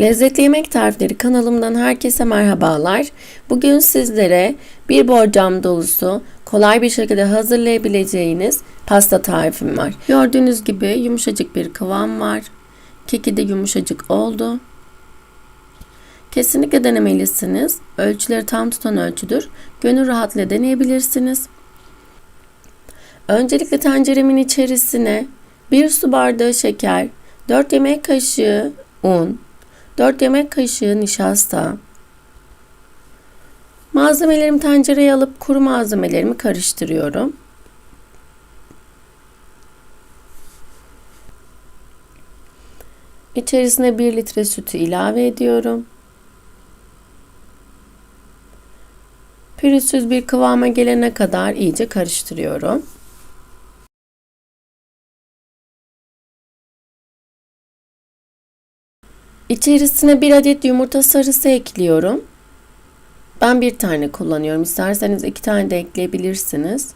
Lezzetli Yemek Tarifleri kanalımdan herkese merhabalar. Bugün sizlere bir borcam dolusu kolay bir şekilde hazırlayabileceğiniz pasta tarifim var. Gördüğünüz gibi yumuşacık bir kıvam var. Keki de yumuşacık oldu. Kesinlikle denemelisiniz. Ölçüleri tam tutan ölçüdür. Gönül rahatlıkla deneyebilirsiniz. Öncelikle tenceremin içerisine 1 su bardağı şeker, 4 yemek kaşığı un, 4 yemek kaşığı nişasta. Malzemelerimi tencereye alıp kuru malzemelerimi karıştırıyorum. İçerisine 1 litre sütü ilave ediyorum. Pürüzsüz bir kıvama gelene kadar iyice karıştırıyorum. İçerisine bir adet yumurta sarısı ekliyorum. Ben bir tane kullanıyorum. İsterseniz iki tane de ekleyebilirsiniz.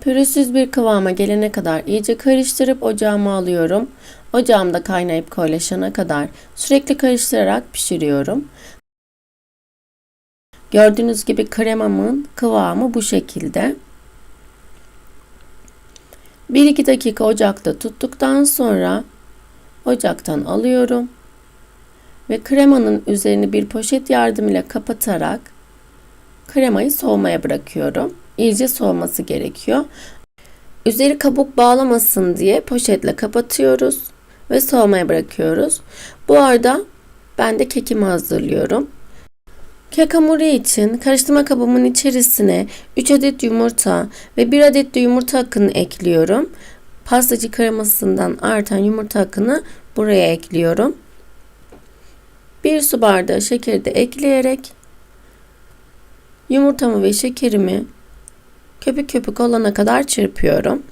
Pürüzsüz bir kıvama gelene kadar iyice karıştırıp ocağıma alıyorum. Ocağımda kaynayıp koyulaşana kadar sürekli karıştırarak pişiriyorum. Gördüğünüz gibi kremamın kıvamı bu şekilde. 1-2 dakika ocakta tuttuktan sonra ocaktan alıyorum ve kremanın üzerini bir poşet yardımıyla kapatarak kremayı soğumaya bırakıyorum. İyice soğuması gerekiyor. Üzeri kabuk bağlamasın diye poşetle kapatıyoruz ve soğumaya bırakıyoruz. Bu arada ben de kekimi hazırlıyorum. Kek hamuru için karıştırma kabımın içerisine 3 adet yumurta ve 1 adet de yumurta akını ekliyorum. Pastacı kremasından artan yumurta akını buraya ekliyorum. 1 su bardağı şekeri de ekleyerek yumurtamı ve şekerimi köpük köpük olana kadar çırpıyorum.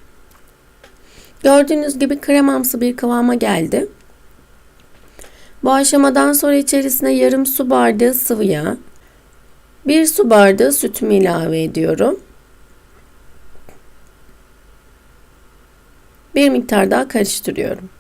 Gördüğünüz gibi kremamsı bir kıvama geldi. Bu aşamadan sonra içerisine yarım su bardağı sıvı yağ, 1 su bardağı sütümü ilave ediyorum. Bir miktar daha karıştırıyorum.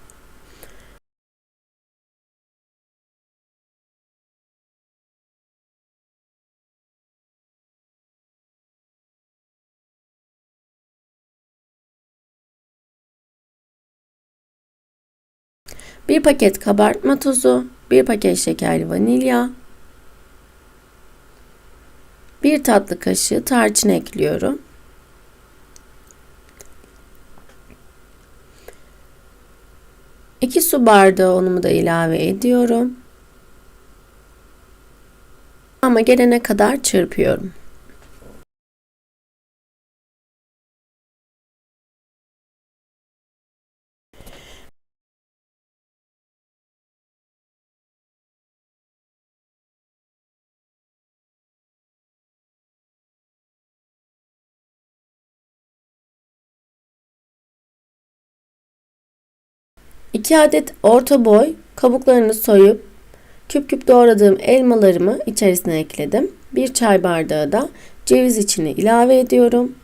Bir paket kabartma tozu, bir paket şekerli vanilya, bir tatlı kaşığı tarçın ekliyorum. İki su bardağı unumu da ilave ediyorum. Ama gelene kadar çırpıyorum. İki adet orta boy kabuklarını soyup küp küp doğradığım elmalarımı içerisine ekledim. Bir çay bardağı da ceviz içini ilave ediyorum.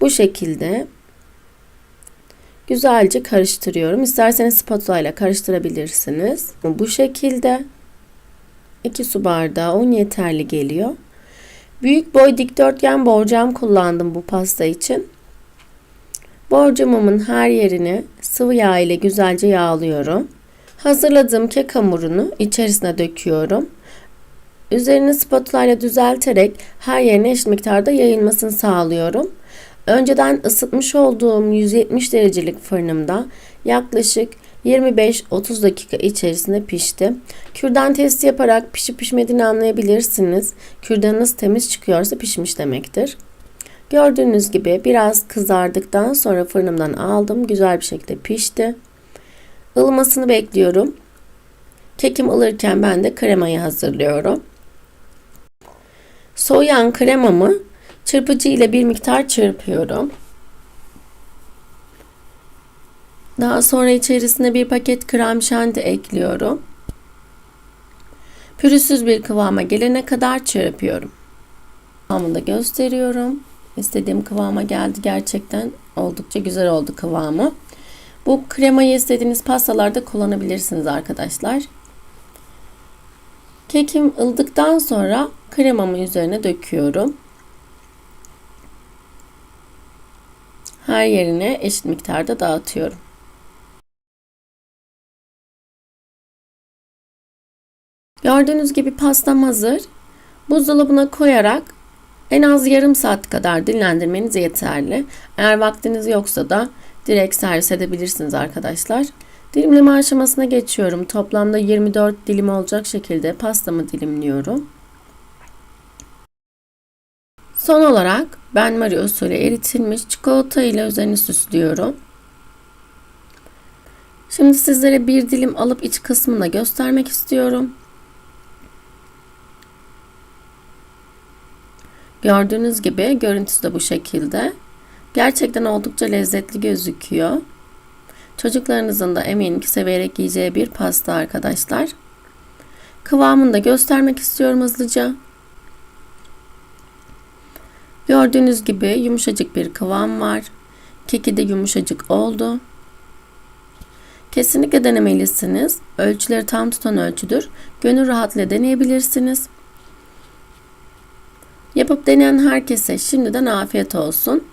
Bu şekilde güzelce karıştırıyorum. İsterseniz spatula ile karıştırabilirsiniz. Bu şekilde 2 su bardağı un yeterli geliyor. Büyük boy dikdörtgen borcam kullandım bu pasta için. Borcamımın her yerini sıvı yağ ile güzelce yağlıyorum. Hazırladığım kek hamurunu içerisine döküyorum. Üzerini spatula ile düzelterek her yerine eşit miktarda yayılmasını sağlıyorum. Önceden ısıtmış olduğum 170 derecelik fırınımda yaklaşık 25-30 dakika içerisinde pişti. Kürdan testi yaparak pişip pişmediğini anlayabilirsiniz. Kürdanınız temiz çıkıyorsa pişmiş demektir. Gördüğünüz gibi biraz kızardıktan sonra fırınımdan aldım. Güzel bir şekilde pişti. Ilımasını bekliyorum. Kekim ılırken ben de kremayı hazırlıyorum. Soğuyan kremamı çırpıcı ile bir miktar çırpıyorum. Daha sonra içerisine bir paket krem şanti ekliyorum. Pürüzsüz bir kıvama gelene kadar çırpıyorum. Kıvamını da gösteriyorum. İstediğim kıvama geldi gerçekten. Oldukça güzel oldu kıvamı. Bu kremayı istediğiniz pastalarda kullanabilirsiniz arkadaşlar. Kekim ıldıktan sonra kremamı üzerine döküyorum. Her yerine eşit miktarda dağıtıyorum. Gördüğünüz gibi pastam hazır. Buzdolabına koyarak en az yarım saat kadar dinlendirmeniz yeterli. Eğer vaktiniz yoksa da direkt servis edebilirsiniz arkadaşlar. Dilimleme aşamasına geçiyorum. Toplamda 24 dilim olacak şekilde pastamı dilimliyorum. Son olarak ben Marie usulü eritilmiş çikolata ile üzerini süslüyorum. Şimdi sizlere bir dilim alıp iç kısmını da göstermek istiyorum. Gördüğünüz gibi görüntüsü de bu şekilde. Gerçekten oldukça lezzetli gözüküyor. Çocuklarınızın da eminim ki severek yiyeceği bir pasta arkadaşlar. Kıvamını da göstermek istiyorum hızlıca. Gördüğünüz gibi yumuşacık bir kıvam var. Keki de yumuşacık oldu. Kesinlikle denemelisiniz. Ölçüleri tam tutan ölçüdür. Gönül rahatlığı deneyebilirsiniz. Yapıp deneyen herkese şimdiden afiyet olsun.